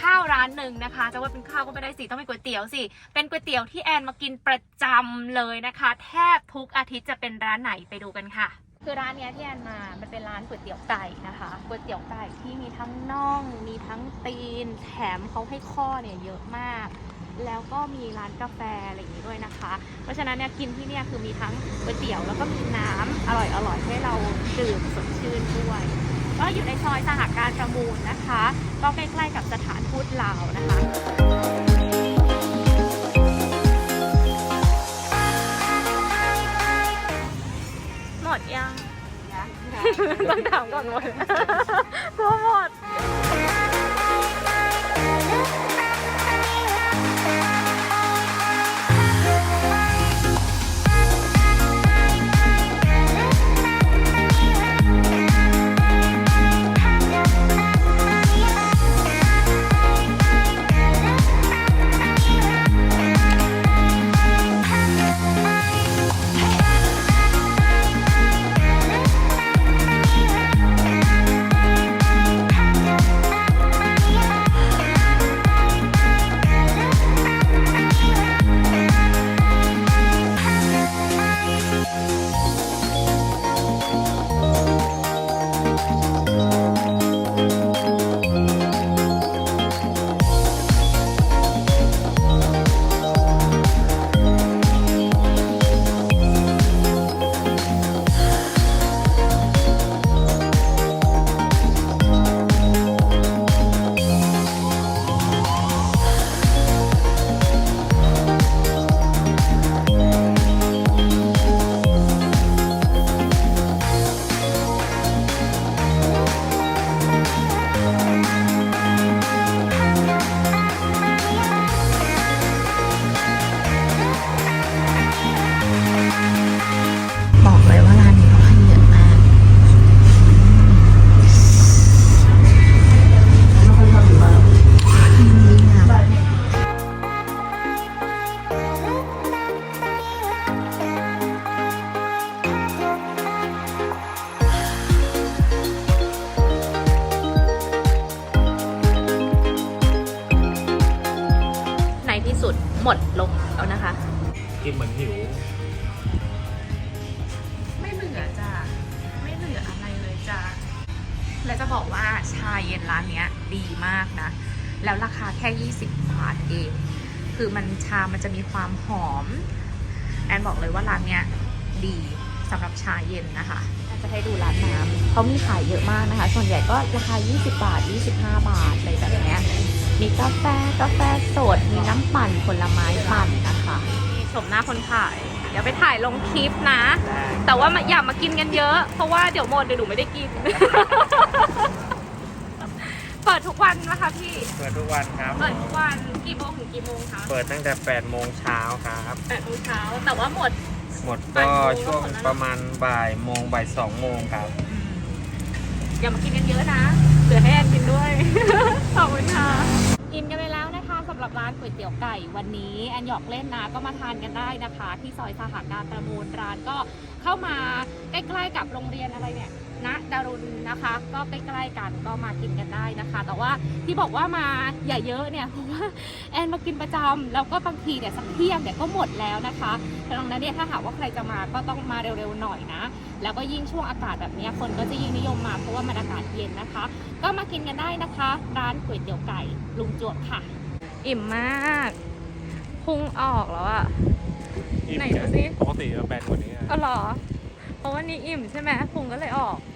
ข้าวร้านหนึ่งนะคะ จะว่าเป็นข้าวก็ไม่ได้สิ ต้องเป็นก๋วยเตี๋ยวสิ เป็นก๋วยเตี๋ยวที่แอนมากินประจำเลยนะคะ แทบทุกอาทิตย์จะเป็นร้านไหนไปดูกันค่ะ คือร้านเนี้ยที่แอนมา มันเป็นร้านก๋วยเตี๋ยวไก่นะคะก๋วยเตี๋ยวไก่ที่มีทั้งน่อง มีทั้งตีน แถมเขาให้ข้อเนี่ยเยอะมาก แล้วก็มีร้านกาแฟอะไรอย่างนี้ด้วยนะคะ เพราะฉะนั้นเนี่ยกินที่เนี่ยคือมีทั้งก๋วยเตี๋ยวแล้วก็มีน้ำอร่อยๆให้เราดื่มสดชื่นด้วย ก็อยู่ในซอยสหการประมูลนะคะ ก็ใกล้ๆกับสถานทูตลาวนะคะหมดยัง ต้องถามก่อนหมดกลัวหมด หมดลงแล้วนะคะ กินเหมือนหิว ไม่เหลือจ้ะไม่เหลืออะไรเลยจ้ะและจะบอกว่าชาเย็นร้านเนี้ยดีมากนะ แล้วราคาแค่ 20 บาทเอง คือมันชามันจะมีความหอม แอนบอกเลยว่าร้านเนี้ยดีสำหรับชาเย็นนะคะแอนจะให้ดูร้านน้ำเขามีขายเยอะมากนะคะ ส่วนใหญ่ก็ราคา 20 บาท 25 บาทอะไรแบบเนี้ย มีกาแฟกาแฟสด มีน้ำปั่นผลไม้ปั่นนะคะนี่ชมหน้าคนถ่าย เดี๋ยวไปถ่ายลงคลิปนะ แต่ว่ามาอย่ามากินกันเยอะ เพราะว่าเดี๋ยวหมดเดี๋ยวหนูไม่ได้กิน เปิดทุกวันนะคะพี่ เปิดทุกวันครับ เปิดทุกวันกี่โมงถึงกี่โมงคะเปิดตั้งแต่8โมงเช้าครับ แปดโมงเช้าแต่ว่าหมด หมดบ่าก็ยโมงช่วงก็หมดแล้วประมาณบ่ายโมงบ่ายสองโมงครับ อย่ามากินกันเยอะนะ เหลือให้แอนกินด้วย ขอบคุณค่ะกินกันไปแล้วนะคะสำหรับร้านก๋วยเตี๋ยวไก่วันนี้แอนหยอกเล่นนะก็มาทานกันได้นะคะ ที่ซอยสหการประมูลร้านก็เข้ามาใกล้ๆกับโรงเรียนอะไรเนี่ย ณดารุณนะคะ ก็ใกล้ๆกันก็มากินกันได้นะคะ แต่ว่าที่บอกว่ามาอย่าเยอะเนี่ยเพราะว่าแอนมากินประจำแล้วก็บางทีเนี่ยสักเที่ยงเนี่ยก็หมดแล้วนะคะดังนั้นเนี่ยถ้าหากว่าใครจะมาก็ต้องมาเร็วๆหน่อยนะ แล้วก็ยิ่งช่วงอากาศแบบเนี้ยคนก็จะยิ่งนิยมมาเพราะว่ามันอากาศเย็นนะคะ ก็มากินกันได้นะคะ ร้านก๋วยเตี๋ยวไก่ลุงจวบค่ะ อิ่มมากพุงออกแล้วอะไหนดูสิปกติจะแบนกว่านี้ก็หรอ เพราะว่านี่อิ่มใช่ไหมพุงก็เลยออกปกติ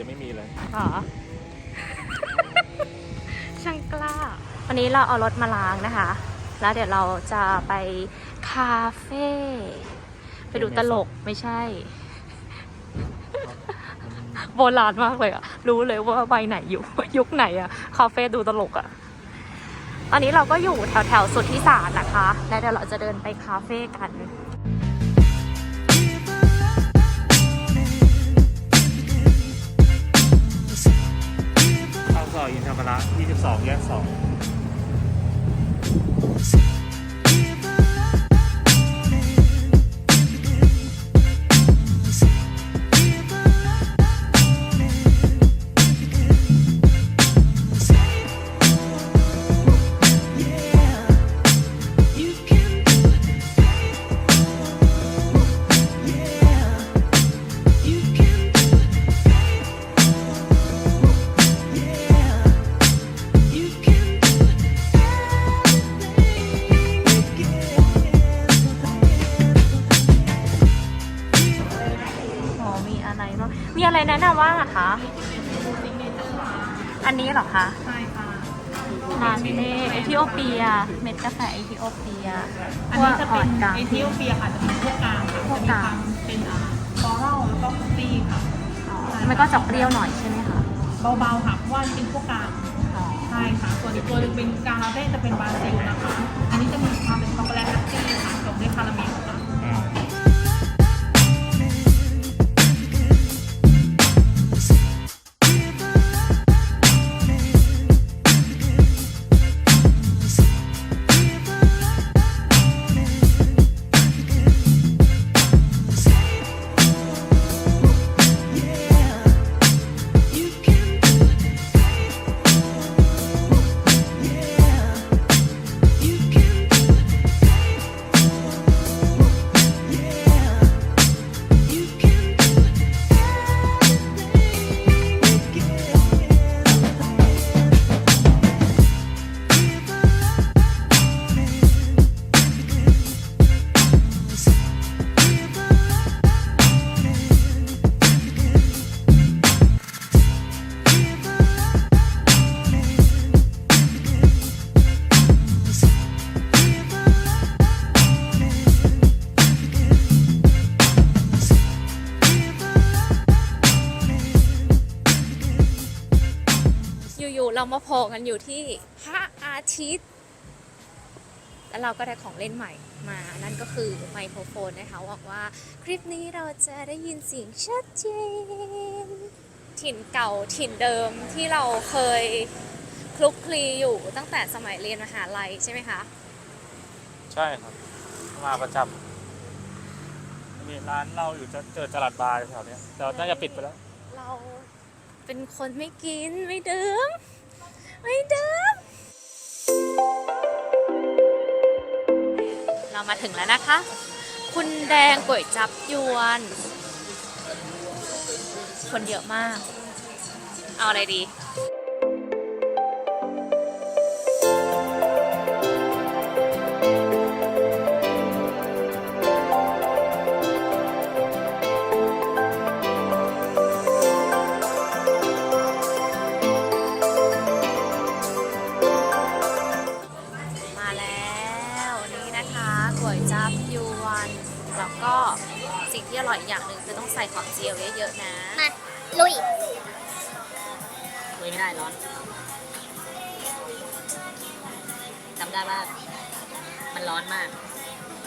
ยังไม่มีเลยหรอ ช่างกล้า วันนี้เราเอารถมาล้างนะคะ แล้วเดี๋ยวเราจะไปคาเฟ่ไปดูตลกไม่ใช่ โบราณมากเลยอะรู้เลยว่าใบไหนอยู่ยุคไหนอะคาเฟ่ดูตลกอะตอนนี้เราก็อยู่แถวแถวๆสุดที่สารนะคะ แล้วเดี๋ยวเราจะเดินไปคาเฟ่กัน อยอินทรพระ22 แยก 2 มีอะไรแนะนำว่างอะคะ อันนี้เหรอคะ ใช่ค่ะลาเต้เอธิโอเปีย เม็ดกาแฟเอธิโอเปียอันนี้จะเป็นกลางเอธิโอเปียค่ะจะเป็นพวกกลางค่ะพวกจะกมีลางความเป็นอ่าฟลอรัลแล้วก็ฟรุตตี้ค่ะมันก็จะเปรี้ยวหน่อยใช่ไหมคะ เบาๆค่ะเพราะว่าเป็นพวกกลางอ๋อใช่ค่ะ ส่วนอีกตัวหนึงเป็นกาลาเต้จะเป็นบราซิลนะคะ อันนี้จะมีความเป็นช็อกโกแลตนัตตี้ค่ะ เรามาโผล่กันอยู่ที่พระอาทิตย์ แล้วเราก็ได้ของเล่นใหม่มา นั่นก็คือไมโครโฟนนะคะหวังว่าคลิปนี้เราจะได้ยินเสียงชัดเจน ถิ่นเก่าถิ่นเดิมที่เราเคยคลุกคลีอยู่ตั้งแต่สมัยเรียนมหาลัยใช่ไหมคะ ใช่ครับ มาประจำมีร้านเหล้าอยู่จะเจอจลัดบาร์แถวเนี้ยแต่น่าจะปิดไปแล้ว เราเป็นคนไม่กินไม่ดื่มไม่ มาถึงแล้วนะคะ คุณแดงก๋วยจับยวน คนเยอะมาก เอาอะไรดี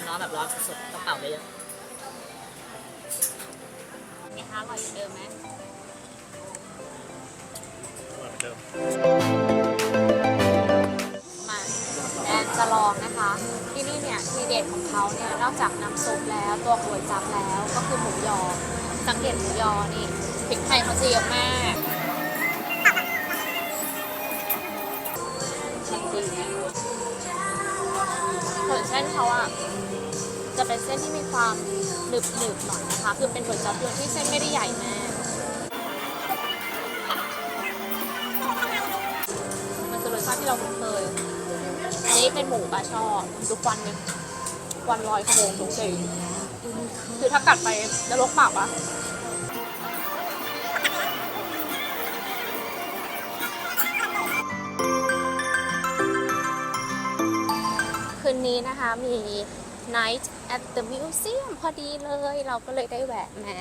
มันร้อนแบบร้อนสุดๆต้องเป่าเยอะๆนี่คะอร่อยเหมือนเดิมไหมเหมือนเดิมมาแอนจะลองนะคะ ที่นี่เนี่ยทีเด็ดของเขาเนี่ยนอกจากน้ำซุปแล้วตัวก๋วยจั๊บแล้วก็คือหมูยอสังเกตหมูยอนี่พริกไทยเขาจะเยอะมากจริงๆ ส่วนเส้นเขาอะจะเป็นเส้นที่มีความหนึบหนึบหน่อยนะคะ คือเป็นก๋วยจั๊บยวนที่เส้นไม่ได้ใหญ่มากมันคือรสชาติที่เราคุ้นเคยอันนี้เป็นหมูปลาช่อดูควันเนี่ยควันลอยขโมงทุกสิ่งคือถ้ากัดไปจะลกปากปะ นี้นะคะมี Night at the Museum พอดีเลย เราก็เลยได้แวะมา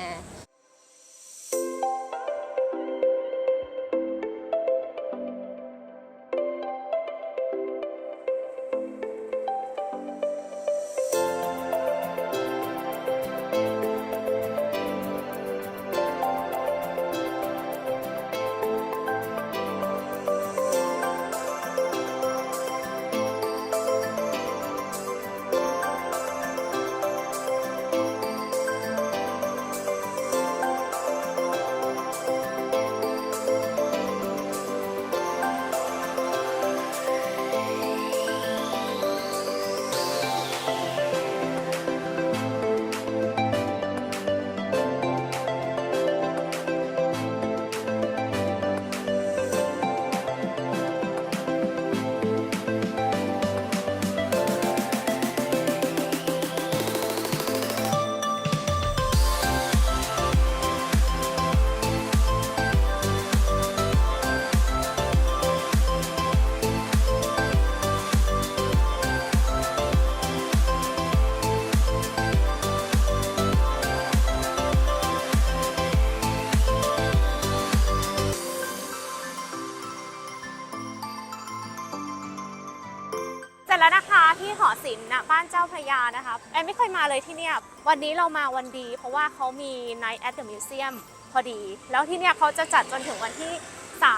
านเจ้าพระยานะคะแอนไม่เคยมาเลยที่เนี่ยวันนี้เรามาวันดี เพราะว่าเขามี Night at the Museum พอดี แล้วที่เนี่ยเขาจะจัดจนถึงวันที่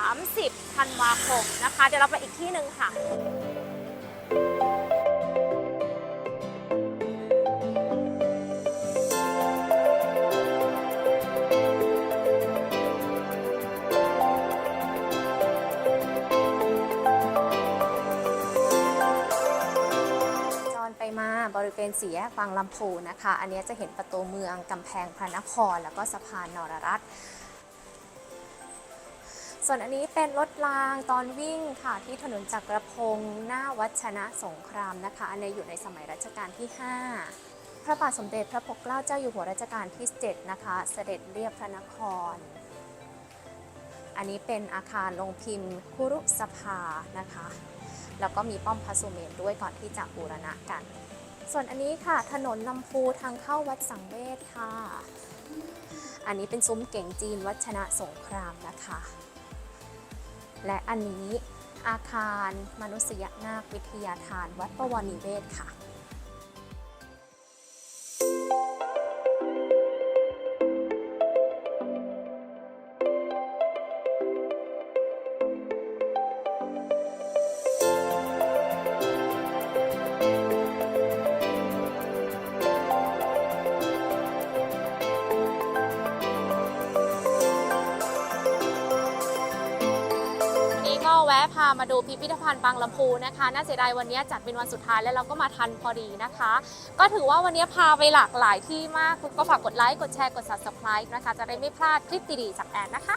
30 ธันวาคมนะคะ เดี๋ยวเราไปอีกที่หนึ่งค่ะ ริเวณสีแยกบางลำพูนะคะ อันนี้จะเห็นประตูเมืองกำแพงพระนคร แล้วก็สะพานนรรัตน์ส่วนอันนี้เป็นรถรางตอนวิ่งค่ะที่ถนนจักรพงศ์หน้าวัชนะสงครามนะคะ อันนี้อยู่ในสมัยรัชกาลที่ 5 พระบาทสมเด็จพระปกเกล้าเจ้าอยู่หัวรัชกาลที่ 7 นะคะ เสด็จเรียบพระนคร อันนี้เป็นอาคารลงพิมพ์คุรุสภานะคะ แล้วก็มีป้อมพระสุเมนด้วยก่อนที่จะบูรณะกัน ส่วนอันนี้ค่ะถนนลำพูทางเข้าวัดสังเวชค่ะ อันนี้เป็นซุ้มเก่งจีนวัชนะสงครามนะคะ และอันนี้อาคารมนุษยนาควิทยาทานวัดประวรนิเวศค่ะ แวะพามาดูพิพิธภัณฑ์บางลำพูนะคะ น่าเสียดายวันนี้จัดเป็นวันสุดท้ายแล้วเราก็มาทันพอดีนะคะ ก็ถือว่าวันนี้พาไปหลากหลายที่มาก ก็ฝากกดไลค์ กดแชร์ กด subscribe นะคะ จะได้ไม่พลาดคลิปดีๆจากแอนนะคะ